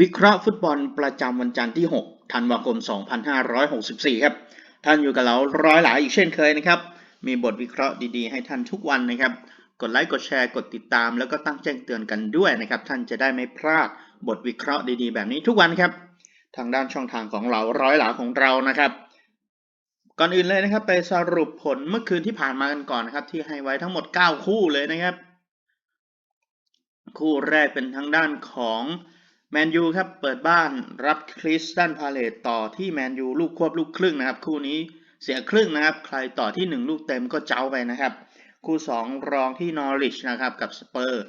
วิเคราะห์ฟุตบอลประจำวันจันทร์ที่ 6 ธันวาคม 2564 ครับ ท่านอยู่กับเราร้อยหลายอีกเช่นเคยนะครับ มีบทวิเคราะห์ดีๆ ให้ท่านทุกวันนะครับ กดไลค์ กดแชร์ กดติดตาม แล้วก็ตั้งแจ้งเตือนกันด้วยนะครับ ท่านจะได้ไม่พลาดบทวิเคราะห์ดีๆ แบบนี้ทุกวันครับ ทางด้านช่องทางของเราร้อยหลาของเรานะครับ ก่อนอื่นเลยนะครับ ไปสรุปผลเมื่อคืนที่ผ่านมากันก่อนนะครับ ที่ให้ไว้ทั้งหมด 9 คู่เลยนะครับ คู่แรกเป็นทางด้านของ แมนยูครับเปิดบ้านรับคริสตันพาเลตต่อที่แมนยูลูกควบลูกครึ่งนะครับ คู่นี้เสียครึ่งนะครับ ใครต่อที่ 1 ลูกเต็มก็เจ้าไปนะครับ คู่ 2 รองที่นอริชนะครับกับสเปอร์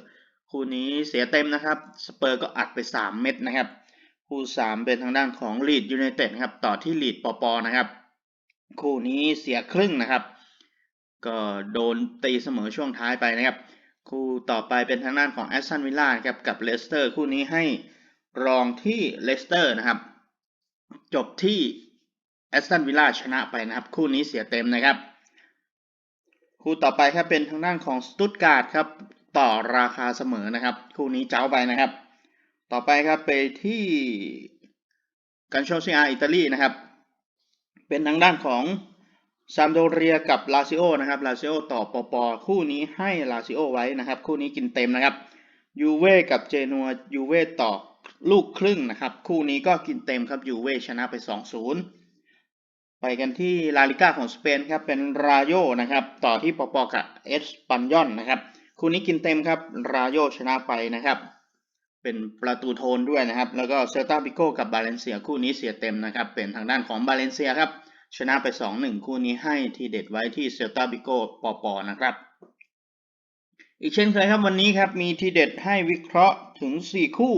คู่นี้เสียเต็มนะครับสเปอร์ก็อัดไป 3 เม็ดนะครับ คู่ 3 เป็นทางด้านของลีดยูไนเต็ดครับต่อที่ลีดปอปอนะครับ คู่นี้เสียครึ่งนะครับ ก็โดนตีเสมอช่วงท้ายไปนะครับ คู่ต่อไปเป็นทางด้านของแอสตันวิลล่าครับกับเลสเตอร์คู่นี้ให้ รองที่เลสเตอร์นะครับ จบที่แอสตันวิลล่าชนะไปนะครับ คู่นี้เสียเต็มนะครับ คู่ต่อไปครับเป็นทางด้านของสตุตการ์ดครับต่อราคาเสมอนะครับ คู่นี้เจ้าไปนะครับ ต่อไปครับไปที่กันโชซิอาอิตาลีนะครับ เป็นทางด้านของซามโดเรียกับลาซิโอนะครับลาซิโอต่อปอปอคู่นี้ให้ลาซิโอไว้นะครับ คู่นี้กินเต็มนะครับยูเว่กับเจนัวยูเว่ต่อ ลูกครึ่งนะครับ คู่นี้ก็กินเต็มครับยูเว่ชนะไป 2-0 ไปกันที่ลาลิก้าของสเปนครับเป็นราโยนะครับต่อที่ปอปอกับเอสปันยอนนะครับ คู่นี้กินเต็มครับราโยชนะไปนะครับ เป็นประตูโทนด้วยนะครับ แล้วก็เซลตาบิโกกับบาเลนเซียคู่นี้เสียเต็มนะครับ เป็นทางด้านของบาเลนเซียครับชนะไป 2-1 คู่นี้ให้ทีเด็ดไว้ที่เซลตาบิโกปอปนะครับอีกเช่นเคยครับวันนี้ครับมีทีเด็ดให้วิเคราะห์ถึง 4 คู่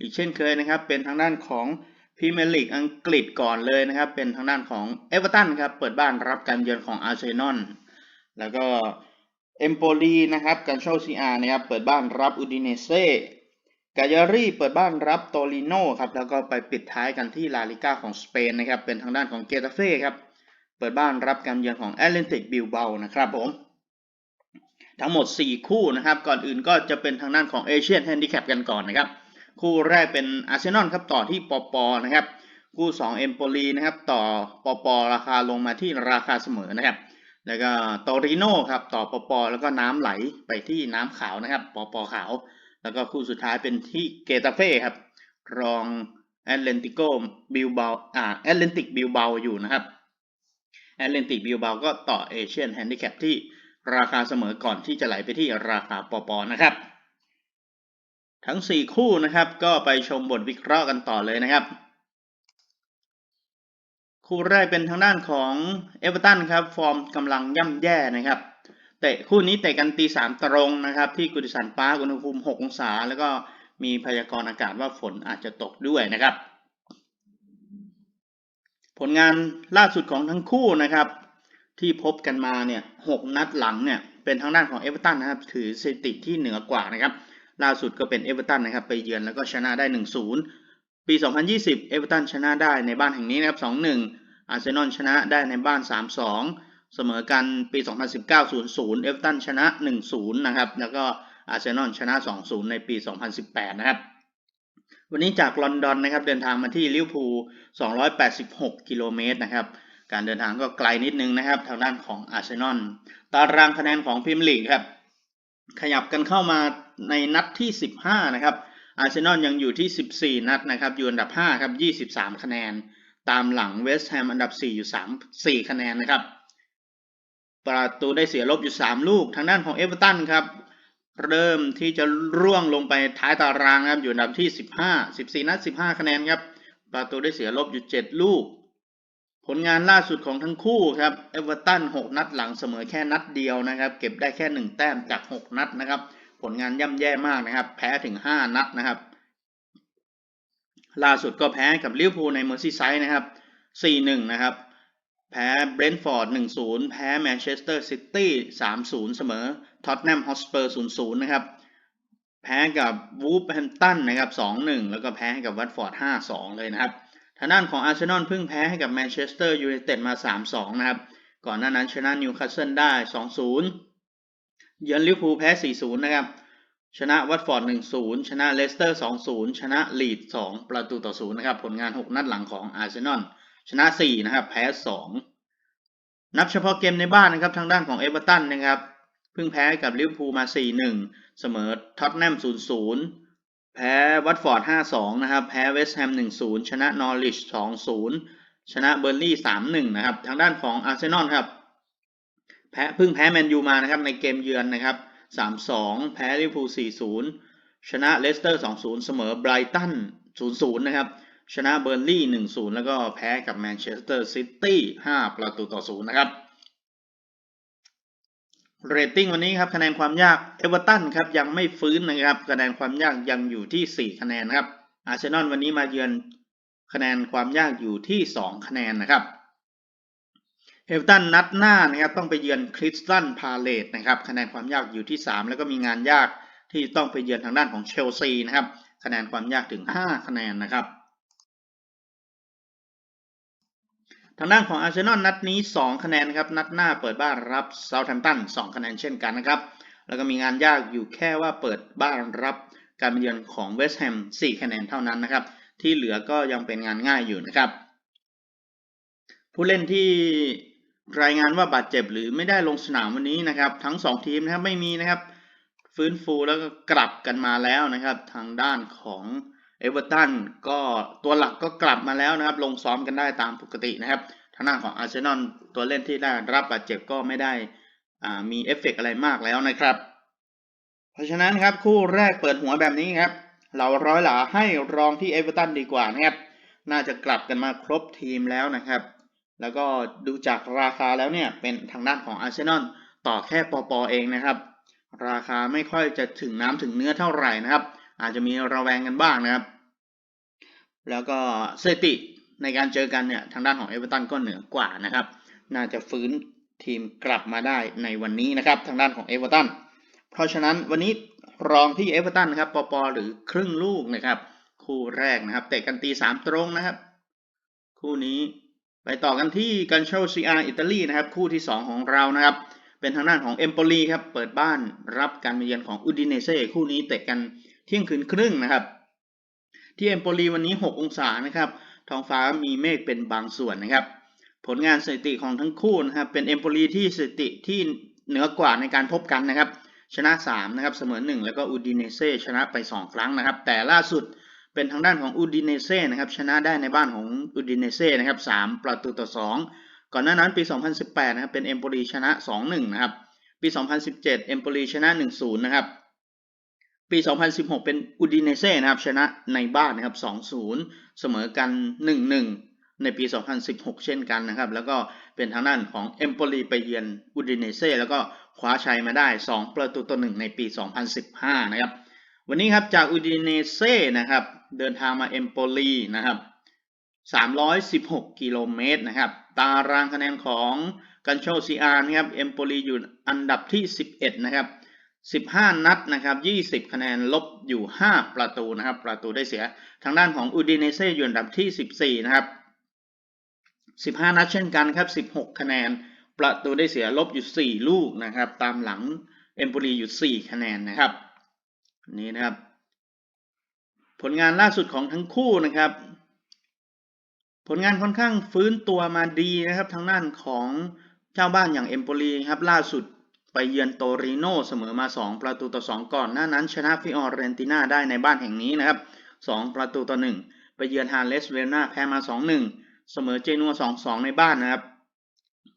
อีกเช่นเคยนะครับ เป็นทางด้านของพรีเมียร์ลีกอังกฤษก่อนเลยนะครับ เป็นทางด้านของเอเวอร์ตันครับ เปิดบ้านรับการเยือนของอาร์เซนอล แล้วก็เอมโปลีนะครับการเช่าซีอาร์นะครับ เปิดบ้านรับอูดิเนเซ่กายารีเปิดบ้านรับโตลิโนครับ แล้วก็ไปปิดท้ายกันที่ลาลิก้าของสเปนนะครับ เป็นทางด้านของเกตาเฟ่ครับ เปิดบ้านรับการเยือนของแอตเลนติกบิลเบานะครับผม ทั้งหมด 4 คู่นะครับ ก่อนอื่นก็จะเป็นทางด้านของเอเชียนแฮนดิแคปกันก่อนนะครับ คู่แรกเป็นอาร์เซนอลครับต่อที่ปอปอนะครับคู่2เอมโปลีนะครับต่อปอปอราคาลงมาที่ราคาเสมอนะครับ แล้วก็โตริโนครับต่อปอปอแล้วก็น้ำไหลไปที่น้ำขาวนะครับปอปอขาว แล้วก็คู่สุดท้ายเป็นที่เกตาเฟ่ครับรองแอตเลนติโกบิลเบาอ่าแอตเลนติกบิลเบาอยู่นะครับแอตเลนติกบิลเบาก็ต่อเอเชียนแฮนดิแคปที่ราคาเสมอก่อนที่จะไหลไปที่ราคาปอปอนะครับ ทั้ง 4 คู่นะครับ ก็ไปชมบทวิเคราะห์กันต่อเลยนะครับ คู่แรกเป็นทางด้านของเอเวอร์ตันครับ ฟอร์มกำลังย่ำแย่นะครับเตะคู่นี้เตะกันตีสามตรงนะครับ ที่กุดิสันปาร์กอุณหภูมิ 6 องศา แล้วก็มีพยากรณ์อากาศว่าฝนอาจจะตกด้วยนะครับ ผลงานล่าสุดของทั้งคู่นะครับ ที่พบกันมาเนี่ยหกนัดหลังเนี่ยเป็นทางด้านของเอเวอร์ตันนะครับ ถือสถิติที่เหนือกว่านะครับ ล่าสุดก็เป็นเอเวอร์ตันนะครับไปเยือนแล้วก็ชนะได้ 1-0 ปี 2020 เอเวอร์ตันชนะได้ในบ้านแห่งนี้นะครับ 2-1 อาร์เซนอลชนะได้ในบ้าน 3-2 เสมอกันปี 2019 0-0 เอเวอร์ตันชนะ 1-0 นะครับ แล้วก็อาร์เซนอลชนะ 2-0 ในปี 2018 นะครับ วันนี้จากลอนดอนนะครับเดินทางมาที่ลิเวอร์พูล 286 กิโลเมตรนะครับการเดินทางก็ไกลนิดนึงนะครับ ทางด้านของอาร์เซนอล ตารางคะแนนของพรีเมียร์ลีกครับ ขยับกันเข้ามา ในนัดที่ 15 นะครับ อาร์เซนอลยังอยู่ที่ 14 นัดนะครับ อยู่อันดับ 5 ครับ 23 คะแนน ตามหลังเวสต์แฮมอันดับ 4 อยู่ 3 4 คะแนนนะครับ ประตูได้เสียลบอยู่ 3 ลูก ทางด้านของเอเวอร์ตันครับ เริ่มที่จะร่วงลงไปท้ายตารางครับ อยู่อันดับที่ 15 14 นัด 15 คะแนนครับ ประตูได้เสียลบอยู่ 7 ลูก ผลงานล่าสุดของทั้งคู่ครับ เอเวอร์ตัน 6 นัดหลังเสมอแค่นัดเดียวนะครับ เก็บได้แค่ 1 แต้มจาก 6 นัดนะครับ ผลงานย่ำแย่มากนะครับ แพ้ถึง 5 นัดนะครับ ล่าสุดก็แพ้กับลิเวอร์พูลในเมอร์ซีไซด์นะครับ 4-1 นะครับ แพ้เบรนท์ฟอร์ด 1-0 แพ้แมนเชสเตอร์ซิตี้ 3-0 เสมอท็อตแนมฮอสเปอร์ 0-0 นะครับ แพ้กับวูฟแฮมตันนะครับ 2-1 แล้วก็แพ้ให้กับวัตฟอร์ด 5-2 เลยนะครับ ทางด้านของอาร์เซนอลเพิ่งแพ้ให้กับแมนเชสเตอร์ยูไนเต็ดมา 3-2 นะครับ ก่อนหน้านั้นชนะนิวคาสเซิลได้ 2-0 เยือนลิเวอร์พูลแพ้ 4-0 นะครับ ชนะวัตฟอร์ด 1-0 ชนะเลสเตอร์ 2-0 ชนะลีด 2 ประตูต่อ 0 นะครับ ผลงาน 6 นัดหลังของอาร์เซนอล ชนะ 4 นะครับ แพ้ 2 นับเฉพาะเกมในบ้านนะครับ ทางด้านของเอเวอร์ตันนะครับ เพิ่งแพ้กับลิเวอร์พูลมา 4-1 เสมอท็อตแนม 0-0 แพ้วัตฟอร์ด 5-2 นะครับ แพ้เวสต์แฮม 1-0 ชนะนอริช 2-0 ชนะเบอร์ลี่ 3-1 นะครับ ทางด้านของอาร์เซนอลครับ แพ้พิ่งแพ้แมนยูมานะครับในเกมเยือนนะครับ 3-2 แพ้ลิเวอร์พูล 4-0 ชนะเลสเตอร์ 2-0 เสมอไบรตัน 0-0 นะครับ ชนะเบอร์ลี่ 1-0 แล้วก็แพ้กับแมนเชสเตอร์ซิตี้ 5 ประตูต่อ 0 นะครับ เรตติ้งวันนี้ครับคะแนนความยากเอเวอร์ตันครับยังไม่ฟื้นนะครับ คะแนนความยากยังอยู่ที่ 4 คะแนนนะครับอาร์เซนอลวันนี้มาเยือนคะแนนความยากอยู่ที่ 2 คะแนนนะครับ เอเวอร์ตันนัดหน้านะครับต้องไปเยือนคริสตันพาเลตนะครับคะแนนความยากอยู่ที่ 3 แล้วก็มีงานยากที่ต้องไปเยือนทางด้านของเชลซีนะครับคะแนนความยากถึง 5 คะแนนนะครับ ทางด้านของอาร์เซนอลนัดนี้ 2 คะแนนครับนัดหน้าเปิดบ้านรับเซาท์แฮมป์ตัน2คะแนนเช่นกันนะครับแล้วก็มีงานยากอยู่แค่ว่าเปิดบ้านรับการเยือนของเวสต์แฮม4คะแนนเท่านั้นนะครับที่เหลือก็ยังเป็นงานง่ายอยู่นะครับผู้เล่นที่ รายงานว่าบาดเจ็บหรือไม่ได้ลงสนามวันนี้นะครับ ทั้ง 2 ทีมนะครับไม่มีนะครับ ฟื้นฟูแล้วก็กลับกันมาแล้วนะครับ ทางด้านของเอเวอร์ตันก็ตัวหลักก็กลับมาแล้วนะครับ ลงซ้อมกันได้ตามปกตินะครับทางด้านของอาร์เซนอลตัวเล่นที่ได้รับบาดเจ็บก็ไม่ได้มีเอฟเฟกอะไรมากแล้วนะครับ เพราะฉะนั้นครับคู่แรกเปิดหัวแบบนี้ครับ เราร้อยหลาให้รองที่เอเวอร์ตันดีกว่านะครับ น่าจะกลับกันมาครบทีมแล้วนะครับ แล้วก็ดูจากราคาแล้วเนี่ยเป็นทางด้านของอาร์เซนอลต่อแค่ปอปอเองนะครับ ราคาไม่ค่อยจะถึงน้ำถึงเนื้อเท่าไหร่นะครับ อาจจะมีระแวงกันบ้างนะครับ แล้วก็สถิติในการเจอกันเนี่ยทางด้านของเอเวอร์ตันก็เหนือกว่านะครับ น่าจะฟื้นทีมกลับมาได้ในวันนี้นะครับ ทางด้านของเอเวอร์ตันเพราะฉะนั้นวันนี้รองที่เอเวอร์ตันครับปอปอหรือครึ่งลูกนะครับ คู่แรกนะครับเตะกันตีสามตรงนะครับ คู่นี้ ไปต่อกันที่กันโชซีอาร์อิตาลีนะครับคู่ที่ 2 ของเรานะครับ เป็นทางด้านของเอมโปลีครับ เปิดบ้านรับการมาเยือนของอุดิเนเซ่คู่นี้เตะกันเที่ยงคืนครึ่งนะครับ ที่เอมโปลีวันนี้ 6 องศานะครับท้องฟ้ามีเมฆเป็นบางส่วนนะครับ ผลงานสถิติของทั้งคู่นะครับเป็นเอมโปลีที่สถิติที่เหนือกว่าในการพบกันนะครับ ชนะ 3 นะครับเสมอ 1 แล้วก็อูดิเนเซ่ชนะไป 2 ครั้งนะครับ แต่ล่าสุด เป็นทางด้านของอูดิเนเซ่นะครับชนะได้ในบ้านของอูดิเนเซ่นะครับ3ประตูต่อ2ก่อนหน้านั้นปี 2018 นะครับเป็นเอมโปลีชนะ 2-1 นะครับ ปี 2017 เอมโปลีชนะ 1-0 นะครับ ปี 2016 เป็นอูดิเนเซ่นะครับชนะในบ้านนะครับ 2-0 เสมอกัน 1-1 ในปี 2016 เช่นกันนะครับ แล้วก็เป็นทางด้านของเอมโปลีไปเยือนอูดิเนเซ่แล้วก็คว้าชัยมาได้ 2 ประตูต่อ 1 ในปี 2015 นะครับ วันนี้ครับจากอูดิเนเซ่นะครับ เดินทางมาเอมโปลีนะครับ316 กิโลเมตรนะครับ ตารางคะแนนของกันโชซีอาร์นะครับ เอมโปลีอยู่อันดับที่ 11 นะครับ 15 นัดนะครับ 20 คะแนนลบอยู่ 5 ประตูนะครับ ประตูได้เสีย ทางด้านของอูดิเนเซ่อยู่อันดับที่ 14 นะครับ 15 นัดเช่นกันครับ 16 คะแนน ประตูได้เสียลบอยู่ 4 ลูกนะครับ ตามหลังเอมโปลีอยู่ 4 คะแนนนะครับ นี่นะครับ ผลงานล่าสุดของทั้งคู่นะครับ ผลงานค่อนข้างฟื้นตัวมาดีนะครับทางด้านของเจ้าบ้านอย่างเอมโปลีครับล่าสุดไปเยือนโตริโนเสมอมา 2 ประตูต่อ 2 ก่อน หน้านั้นชนะฟิออเรนติน่าได้ในบ้านแห่งนี้นะครับ 2 ประตูต่อ 1 ไปเยือนฮาเลสเวนาแพ้มา 2-1 เสมอเจนัว 2-2 ในบ้านนะครับ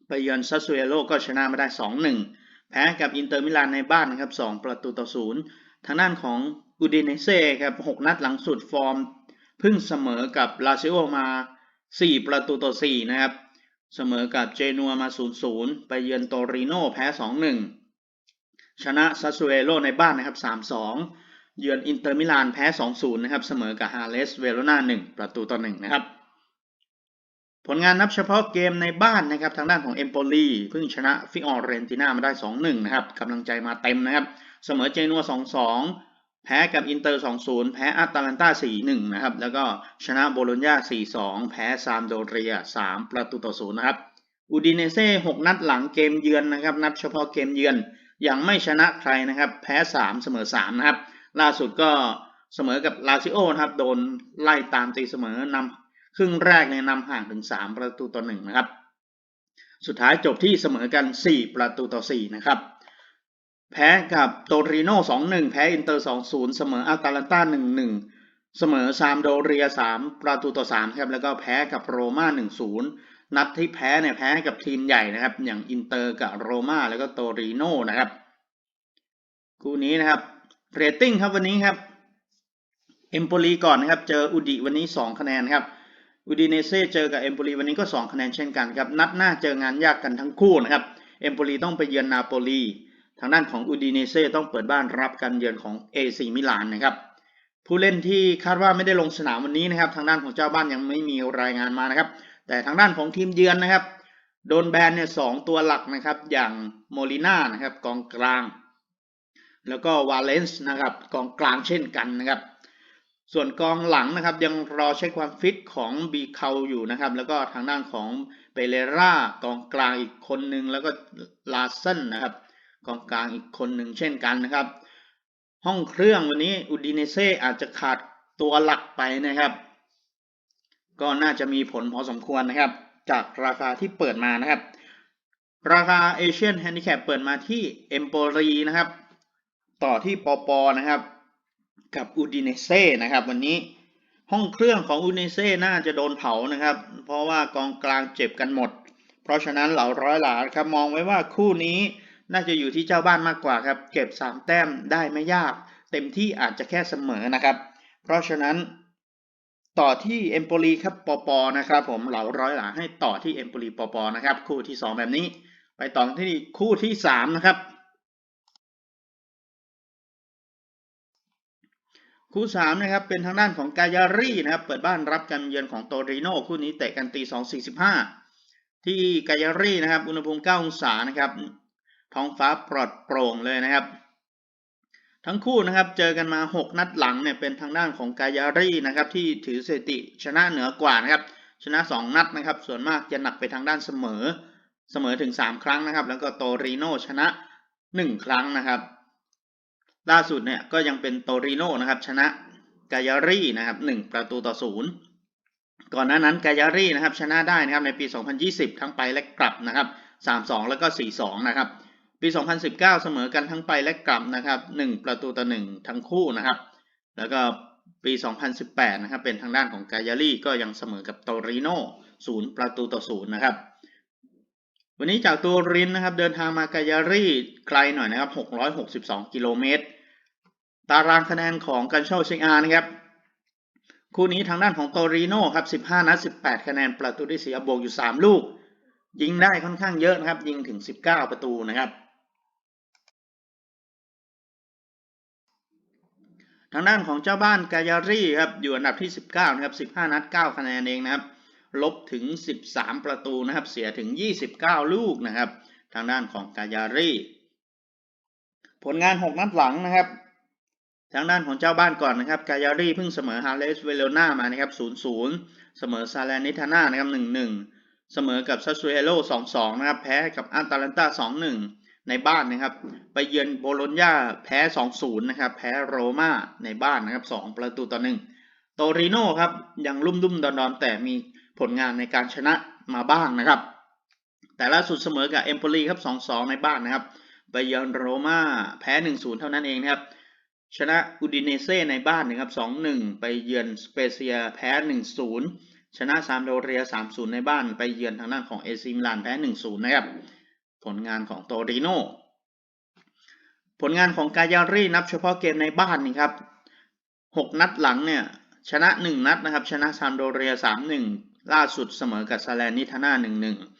ไปเยือนซัสซูเอโลก็ชนะมาได้ 2-1 แพ้กับอินเตอร์มิลานในบ้านนะครับ 2 ประตูต่อ 0 ทางด้านของ อูดินเซ่ครับ6นัดหลังสุดฟอร์มพิ่งเสมอกับลาซิโอมา 4 ประตูต่อ 4 นะครับ เสมอกับเจนัวมา 0-0 ไปเยือนโตริโนแพ้ 2-1 ชนะซัสซูเอโลในบ้านนะครับ 3-2 เยือนอินเตอร์มิลานแพ้ 2-0 นะครับ เสมอกับฮาเลสเวโรนา 1 ประตูต่อ 1 นะครับ ผลงานนับเฉพาะเกมในบ้านนะครับ ทางด้านของเอมโปลีเพิ่งชนะฟิออเรนติน่ามาได้ 2-1 นะครับกำลังใจมาเต็มนะครับ เสมอเจนัว 2-2 แพ้กับอินเตอร์ 2-0 แพ้อัตแลนตา 4-1 นะครับ แล้วก็ชนะโบโลญญา 4-2 แพ้ซามโดเรีย 3 ประตูต่อ 0 นะครับ อูดิเนเซ่ 6 นัดหลังเกมเยือนนะครับ นับเฉพาะเกมเยือน ยังไม่ชนะใครนะครับ แพ้ 3 เสมอ 3 นะครับ ล่าสุดก็เสมอกับลาซิโอนะครับ โดนไล่ตามตีเสมอนำครึ่งแรกเนี่ยนำห่างถึง 3 ประตูต่อหนึ่งนะครับ สุดท้ายจบที่เสมอกัน 4 ประตูต่อ 4 นะครับ แพ้กับโตริโน่2-1แพ้อินเตอร์2-0เสมออาตาลันตา1-1เสมอซามโดเรีย3ประตูต่อ3ครับแล้วก็แพ้กับโรม่า1-0นัดที่แพ้เนี่ยแพ้กับทีมใหญ่นะครับ อย่างอินเตอร์กับโรม่าแล้วก็โตริโน่นะครับคู่นี้นะครับเรตติ้งครับวันนี้ครับเอมโปลีก่อนนะครับ เจออุดิวันนี้ 2 คะแนนครับอุดิเนเซ่เจอกับเอมโปลีวันนี้ก็ 2 คะแนนเช่นกันครับ นัดหน้าเจองานยากกันทั้งคู่นะครับเอมโปลีต้องไปเยือนนาโปลี ทางด้านของอุดิเนเซ่ต้องเปิดบ้านรับการเยือนของเอซีมิลานนะครับผู้เล่นที่คาดว่าไม่ได้ลงสนามวันนี้นะครับ ทางด้านของเจ้าบ้านยังไม่มีรายงานมานะครับ แต่ทางด้านของทีมเยือนนะครับ โดนแบนเนี่ยสองตัวหลักนะครับ อย่างโมลิน่านะครับกองกลาง แล้วก็วาเลนส์นะครับกองกลางเช่นกันนะครับ ส่วนกองหลังนะครับ ยังรอเช็คความฟิตของบีเคาอยู่นะครับ แล้วก็ทางด้านของเปเรร่ากองกลางอีกคนหนึ่งแล้วก็ลาเซนนะครับ กองกลางอีกคนหนึ่งเช่นกันนะครับ ห้องเครื่องวันนี้อุดิเนเซ่อาจจะขาดตัวหลักไปนะครับ ก็น่าจะมีผลพอสมควรนะครับ จากราคาที่เปิดมานะครับ ราคาเอเชียนแฮนดิแคปเปิดมาที่เอมโปรีนะครับ ต่อที่ปอปอนะครับ กับอูดิเนเซ่นะครับวันนี้ห้องเครื่องของอูดิเนเซ่น่าจะโดนเผานะครับ เพราะว่ากองกลางเจ็บกันหมด เพราะฉะนั้นเหล่าร้อยหลาครับมองไว้ว่าคู่นี้ น่าจะอยู่ที่เจ้าบ้านมากกว่าครับ เก็บ 3 แต้มได้ไม่ยาก เต็มที่อาจจะแค่เสมอนะครับ เพราะฉะนั้น ต่อที่เอมโปลีครับปอปอนะครับผมเหล่าร้อยหลาให้ต่อที่เอมโปลีปอปอนะครับ คู่ที่ 2 แบบนี้ ไปต่อที่คู่ที่ 3 นะครับ คู่สามนะครับเป็นทางด้านของกายารีนะครับเปิดบ้านรับการเยือนของโตริโน่คู่นี้เตะกันตีสองสี่สิบห้าที่กายารีนะครับอุณหภูมิเก้าองศานะครับ ท้องฟ้าปลอดโปร่งเลยนะครับ ทั้งคู่นะครับเจอกันมา 6 นัดหลังเนี่ยเป็นทางด้านของกายารีนะครับที่ถือสถิติชนะเหนือกว่านะครับชนะ 2 นัดนะครับ ส่วนมากจะหนักไปทางด้านเสมอ เสมอถึง 3 ครั้งนะครับ แล้วก็โตริโนชนะ 1 ครั้งนะครับ ล่าสุดเนี่ยก็ยังเป็นโตริโนนะครับ ชนะกายารีนะครับ 1 ประตูต่อศูนย์ก่อนหน้านั้นกายารีนะครับ ชนะได้นะครับในปี 2020 ทั้งไปและกลับนะครับ 3-2 แล้วก็ 4-2 นะครับ ปี 2019 เสมอกันทั้งไปและกลับนะครับ 1 ประตูต่อ 1 ทั้งคู่นะครับ แล้วก็ปี 2018 นะครับ เป็นทางด้านของกายารีก็ยังเสมอกับโตริโน่0 ประตูต่อ 0 นะครับ วันนี้จากตัวรินนะครับ เดินทางมากายารีไกลหน่อยนะครับ 662 กิโลเมตร ตารางคะแนนของการเช่าเชงอานะครับ คู่นี้ทางด้านของโตริโน่ครับ 15 นัด 18 คะแนน ประตูได้เสียบวกอยู่ 3 ลูก ยิงได้ค่อนข้างเยอะนะครับ ยิงถึง 19 ประตูนะครับ ทางด้านของเจ้าบ้านกายารี่ครับอยู่อันดับที่ 19นะครับ15 นัด 9 คะแนนเองนะครับลบถึง 13 ประตูนะครับ เสียถึง 29 ลูกนะครับ ทางด้านของกายารี่ ผลงาน 6 นัดหลังนะครับ ทางด้านของเจ้าบ้านก่อนนะครับกายารี่เพิ่งเสมอฮาเลสเวโรนามานะครับ 0-0 เสมอซาเลนิทาน่านะครับ 1-1 เสมอกับซัสซูเอโล2-2 นะครับ แพ้กับอัตาลันตา 2-1 ในบ้านนะครับ ไปเยือนโบโลญญาแพ้ 2-0 นะครับ แพ้โรม่าในบ้านนะครับ 2 ประตูต่อ1โตริโนครับยังลุ่มดุ่มดอนดอนแต่มีผลงานในการชนะมาบ้างนะครับ แต่ล่าสุดเสมอกับเอมโปลีครับ 2-2 ในบ้านนะครับ ไปเยือนโรม่าแพ้ 1-0 เท่านั้นเองนะครับชนะอูดิเนเซ่ในบ้านนะครับ 2-1 ไปเยือนสเปเซียแพ้ 1-0 ชนะซามโดเรีย 3-0 ในบ้าน ไปเยือนทางด้านของเอซิมิลานแพ้ 1-0 นะครับ ผลงานของโตริโนผลงานของกายารีนับเฉพาะเกมในบ้านนี่ครับ6นัดหลังเนี่ยชนะ 1 นัดนะครับ ชนะซามโดเรีย 3-1 ล่าสุดเสมอกับซาเลนิทาน่า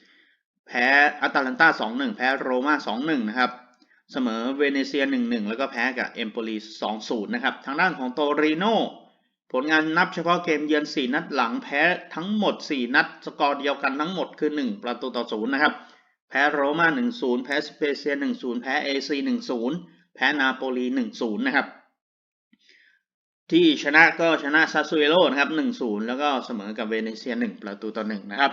1-1 แพ้อัตแลนตา 2-1 แพ้โรม่า2-1 นะครับ เสมอเวเนเซีย 1-1 แล้วก็แพ้กับเอมโปลี2-0 นะครับ ทางด้านของโตริโนผลงานนับเฉพาะเกมเยือน 4 นัดหลังแพ้ทั้งหมด 4 นัด สกอร์เดียวกันทั้งหมดคือ 1 ประตูต่อ 0 นะครับ แพ้โรม่า1-0 แพ้สเปเซีย1-0 แพ้เอซี1-0 แพ้นาโปลี1-0 นะครับ ที่ชนะก็ชนะซาซูเอโรนะครับ 1-0 แล้วก็เสมอกับเวเนเซีย 1 ประตูต่อ 1 นะครับ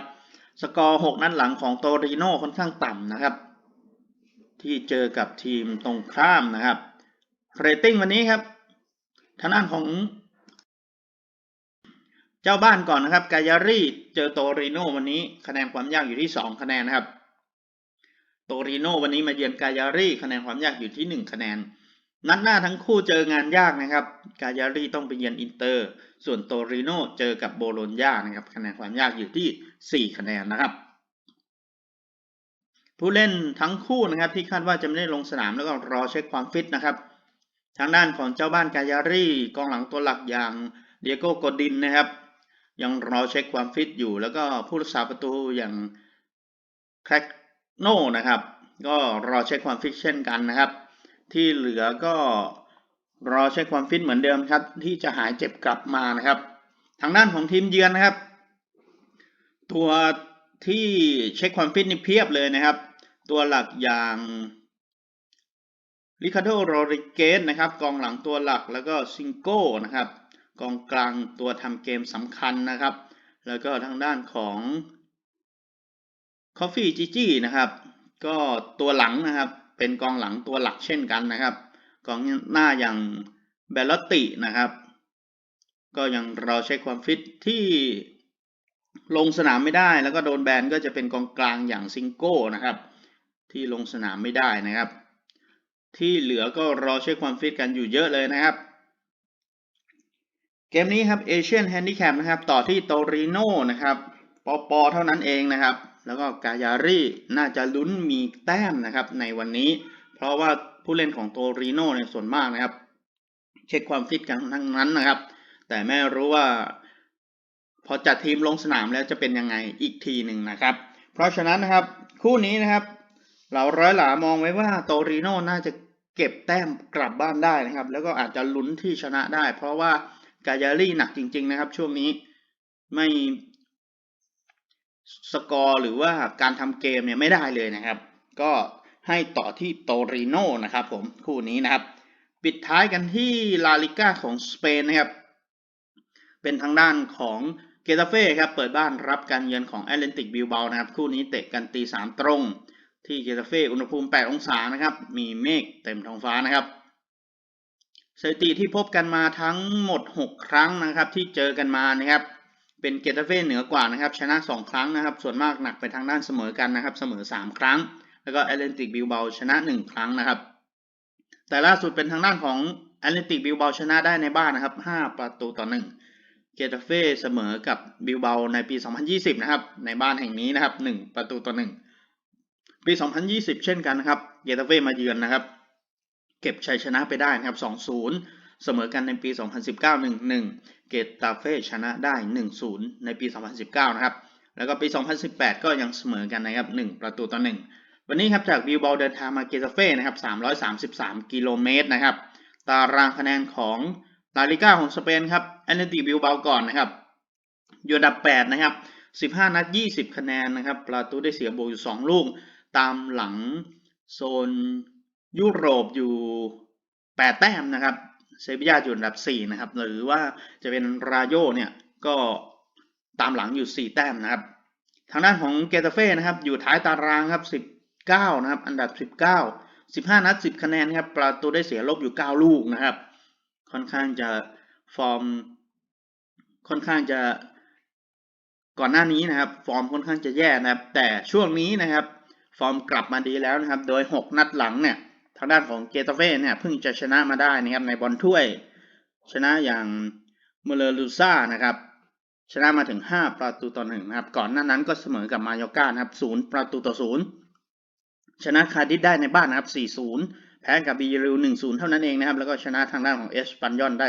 สกอร์ 6 นัดหลังของโตริโนค่อนข้างต่ำนะครับ ที่เจอกับทีมตรงข้ามนะครับ เรตติ้งวันนี้ครับทางด้านของเจ้าบ้านก่อนนะครับ กายารีเจอโตริโนวันนี้คะแนนความยากอยู่ที่ 2 คะแนนนะครับ โตริโนวันนี้มาเยือนกายารีคะแนนความยากอยู่ที่ 1 คะแนน นัดหน้าทั้งคู่เจองานยากนะครับ กายารีต้องไปเยือนอินเตอร์ ส่วนโตริโนเจอกับโบโลญญานะครับคะแนนความยากอยู่ที่ 4 คะแนนนะครับ ผู้เล่นทั้งคู่นะครับที่คาดว่าจะไม่ได้ลงสนามแล้วก็รอเช็คความฟิตนะครับ ทางด้านของเจ้าบ้านกายารีกองหลังตัวหลักอย่างเดียโก้โกดินนะครับ ยังรอเช็คความฟิตอยู่ แล้วก็ผู้รักษาประตูอย่างแคร โน่นะครับ ก็รอเช็คความฟิตเช่นกันนะครับ ที่เหลือก็รอเช็คความฟิตเหมือนเดิมครับ ที่จะหายเจ็บกลับมานะครับ ทางด้านของทีมเยือนนะครับ ตัวที่เช็คความฟิตนี่เพียบเลยนะครับ ตัวหลักอย่างริคาโดโรริเกสนะครับกองหลังตัวหลักแล้วก็ซิงโก้นะครับ กองกลางตัวทำเกมสำคัญนะครับ แล้วก็ทางด้านของ คอฟฟี่จิจี้นะครับ ก็ตัวหลังนะครับ เป็นกองหลังตัวหลักเช่นกันนะครับ กองหน้าอย่างเบลลตตินะครับ ก็ยังเรอเช็คความฟิตที่ลงสนามไม่ได้ แล้วก็โดนแบนก็จะเป็นกองกลางอย่างซิงโก้นะครับ ที่ลงสนามไม่ได้นะครับ ที่เหลือก็รอเช็คความฟิตกันอยู่เยอะเลยนะครับเกมนี้ครับเอเชียนแฮนดิแคปนะครับ ต่อที่โตริโนนะครับ ปอปอเท่านั้นเองนะครับ แล้วก็กายารีน่าจะลุ้นมีแต้มนะครับในวันนี้ เพราะว่าผู้เล่นของโตริโนในส่วนมากนะครับ เช็คความฟิตกันทั้งนั้นนะครับ แต่ไม่รู้ว่า พอจัดทีมลงสนามแล้วจะเป็นยังไงอีกทีหนึ่งนะครับ เพราะฉะนั้นนะครับคู่นี้นะครับ เราร้อยหลามองไว้ว่าโตริโนน่าจะเก็บแต้มกลับบ้านได้นะครับ แล้วก็อาจจะลุ้นที่ชนะได้ เพราะว่ากายารี่หนักจริง ๆ นะครับ ช่วงนี้ไม่ สกอร์หรือว่าการทำเกมเนี่ยไม่ได้เลยนะครับ ก็ให้ต่อที่โตริโนนะครับผมคู่นี้นะครับ ปิดท้ายกันที่ลาลิก้าของสเปนนะครับ เป็นทางด้านของเกตาเฟ่ครับเปิดบ้านรับการเยือนของแอตเลนติกบิลเบานะครับ คู่นี้เตะกันตีสามตรง ที่เกตาเฟ่อุณหภูมิ 8 องศานะครับ มีเมฆเต็มท้องฟ้านะครับสถิติที่พบกันมาทั้งหมด 6 ครั้งนะครับที่เจอกันมานะครับ เป็นเกตาเฟ่เหนือกว่านะครับชนะ 2 ครั้งนะครับ ส่วนมากหนักไปทางด้านเสมอกันนะครับ เสมอ 3 ครั้ง แล้วก็แอตเลนติกบิลเบาชนะ 1 ครั้งนะครับ แต่ล่าสุดเป็นทางด้านของแอตเลนติกบิลเบาชนะได้ในบ้านนะครับ 5 ประตูต่อ 1 เกตาเฟ่เสมอกับบิลเบาในปี 2020 นะครับ ในบ้านแห่งนี้นะครับ 1 ประตูต่อ 1 ปี 2020 เช่นกันนะครับ เกตาเฟ่มาเยือนนะครับ เก็บชัยชนะไปได้นะครับ 2-0 เสมอกันในปี 2019 1-1 เกตาเฟ่ชนะได้ 1-0 ในปี 2019 นะครับ แล้วก็ปี 2018 ก็ยังเสมอกันนะครับ 1 ประตูต่อ 1 วันนี้ครับจากบิลเบาเดินทางมาเกตาเฟ่นะครับ 333 กิโลเมตรนะครับ ตารางคะแนนของลาลิก้าของสเปนครับแอนเนติบิลเบาก่อนนะครับอยู่อันดับ 8 นะครับ 15 นัด 20 คะแนนนะครับ ประตูได้เสียโบอยู่ 2 ลูก ตามหลังโซนยุโรปอยู่ 8 แต้มนะครับ เซบียาอยู่อันดับ 4 นะครับ หรือว่าจะเป็นราโยเนี่ยก็ตามหลังอยู่ 4 แต้มนะครับ ทางด้านของเกตาเฟ่นะครับ อยู่ท้ายตารางครับ 19 นะครับ อันดับ 19 15 นัด 10 คะแนนครับ ประตูได้เสียลบอยู่ 9 ลูกนะครับ ค่อนข้างจะฟอร์ม ค่อนข้างจะก่อนหน้านี้นะครับ ฟอร์มค่อนข้างจะแย่นะครับ แต่ช่วงนี้นะครับ ฟอร์มกลับมาดีแล้วนะครับ โดย 6 นัดหลังเนี่ย ทางด้านของเกตาเฟ่เนี่ยเพิ่งจะชนะมาได้นะครับในบอลถ้วย ชนะอย่างเมเลลูซ่านะครับ ชนะมาถึง 5 ประตูต่อหนึ่งนะครับ ก่อนหน้านั้นก็เสมอกับมาโยก้านะครับ0ประตูต่อ0ชนะคาดิสได้ในบ้านนะครับ 4-0 แพ้กับบีริว1-0 เท่านั้นเองนะครับ แล้วก็ชนะทางด้านของเอสปันยอนได้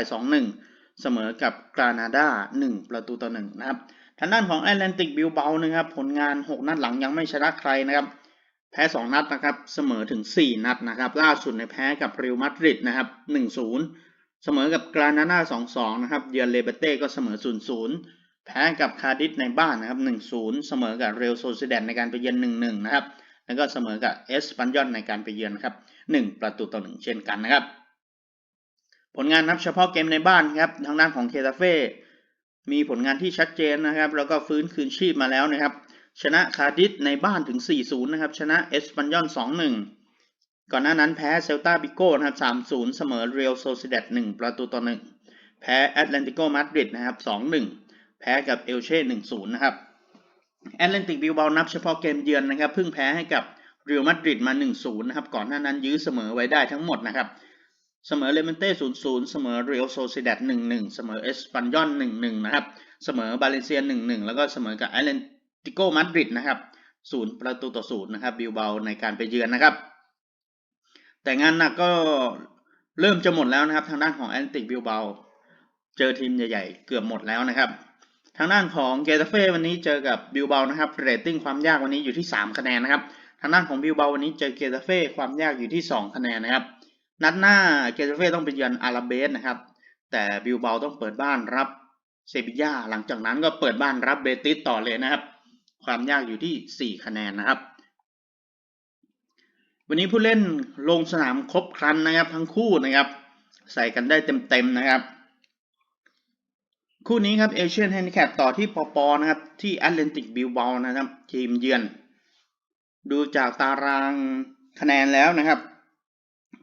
2-1 เสมอกับกรานาดา 1 ประตูต่อ1นะครับ ทางด้านของแอตแลนติกบิลเบานะครับ ผลงาน 6 นัดหลังยังไม่ชนะใครนะครับ แพ้ 2 นัดนะครับ เสมอถึง 4 นัดนะครับ ล่าสุดในแพ้กับเรอัลมาดริดนะครับ 1-0 เสมอกับกรานาดา2-2 นะครับ เยือนเลเบเต้ก็เสมอ 0-0 แพ้กับคาร์ดิสในบ้านนะครับ 1-0 เสมอกับเรอัลโซซิแดนในการไปเยือน 1-1 นะครับ แล้วก็เสมอกับเอสปันยอนในการไปเยือนครับ 1 ประตูต่อ 1 เช่นกันนะครับ ผลงานนับเฉพาะเกมในบ้านครับ ทางด้านของเคตาเฟ่มีผลงานที่ชัดเจนนะครับ แล้วก็ฟื้นคืนชีพมาแล้วนะครับ ชนะคาร์ดิสในบ้านถึง 4-0 นะครับ ชนะเอสปันยอน 2-1 ก่อนหน้านั้นแพ้เซลตาบิโก้นะครับ 3-0 เสมอเรอัลโซซิแดด1ประตูต่อ 1 แพ้แอตเลนติโกมาดริดนะครับ 2-1 แพ้กับเอลเช่ 1-0 นะครับ แอตเลนติกบิลเบานับเฉพาะเกมเยือนนะครับ เพิ่งแพ้ให้กับเรอัลมาดริดมา 1-0 นะครับ ก่อนหน้านั้นยื้อเสมอไว้ได้ทั้งหมดนะครับ เสมอเลเมนเต้ 0-0 เสมอเรอัลโซซิดัด1-1 เสมอเอสปันยอน 1-1 นะครับ เสมอบาเลนเซีย 1-1 แล้วก็เสมอกับแอตเลนติ ติโก้มาดริดนะครับ0ประตูต่อ0นย์นะครับบิลเบาในการไปเยือนนะครับ แต่งานหนักก็เริ่มจะหมดแล้วนะครับ ทางด้านของแอนติกบิลเบาเจอทีมใหญ่ๆ เกือบหมดแล้วนะครับ ทางด้านของเกตาเฟ่วันนี้เจอกับบิลเบานะครับเรตติ้งความยากวันนี้อยู่ที่ 3 คะแนนนะครับ ทางด้านของบิลเบาวันนี้เจอเกตาเฟ่ความยากอยู่ที่ 2 คะแนนนะครับ นัดหน้าเกตาเฟ่ต้องไปเยือนอาราเบสนะครับ แต่บิลเบาต้องเปิดบ้านรับเซบีย่าหลังจากนั้นก็เปิดบ้านรับเบติสต่อเลยนะครับ ความยากอยู่ที่ 4 คะแนนนะครับ วันนี้ผู้เล่นลงสนามครบครันนะครับ ทั้งคู่นะครับ ใส่กันได้เต็มๆนะครับ คู่นี้ครับเอเชียนแฮนดิแคปต่อที่ปอปอนะครับ ที่แอตแลนติกบิลเบานะครับ ทีมเยือน ดูจากตารางคะแนนแล้วนะครับ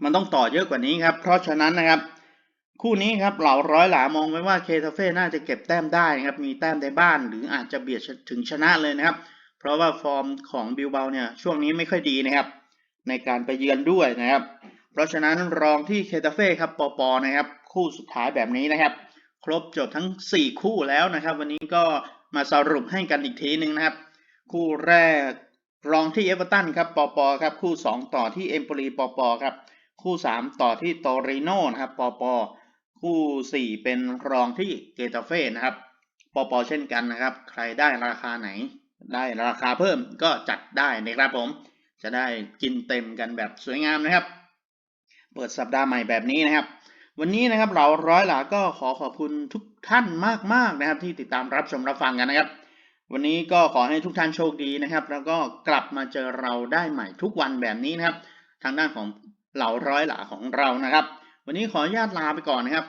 มันต้องต่อเยอะกว่านี้ครับ เพราะฉะนั้นนะครับ คู่นี้ครับเหล่าร้อยหลามองไว้ว่าเคทาเฟ่น่าจะเก็บแต้มได้นะครับมีแต้มในบ้านหรืออาจจะเบียดถึงชนะเลยนะครับ เพราะว่าฟอร์มของบิลเบาเนี่ยช่วงนี้ไม่ค่อยดีนะครับ ในการไปเยือนด้วยนะครับ เพราะฉะนั้นรองที่เคตาเฟ่ครับปอปอนะครับ คู่สุดท้ายแบบนี้นะครับ ครบจบทั้ง 4 คู่แล้วนะครับ วันนี้ก็มาสรุปให้กันอีกทีหนึ่งนะครับ คู่แรกรองที่เอเวอร์ตันครับปอปอครับคู่ 2 ต่อที่เอมโปลีปอปอครับคู่ 3 ต่อที่โตริโนนะครับปอปอ คู่ 4 เป็นรองที่เกตาเฟ่นะครับ ปอปอเช่นกันนะครับ ใครได้ราคาไหน ได้ราคาเพิ่มก็จัดได้นะครับผม จะได้กินเต็มกันแบบสวยงามนะครับ เปิดสัปดาห์ใหม่แบบนี้นะครับ วันนี้นะครับเราร้อยหลาก็ขอขอบคุณทุกท่านมากๆนะครับ ที่ติดตามรับชมรับฟังกันนะครับ วันนี้ก็ขอให้ทุกท่านโชคดีนะครับ แล้วก็กลับมาเจอเราได้ใหม่ทุกวันแบบนี้นะครับ ทางด้านของเหล่าร้อยหลาของเรานะครับ วันนี้ขออนุญาตลาไปก่อนนะครับ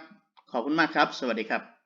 ขอบคุณมากครับ สวัสดีครับ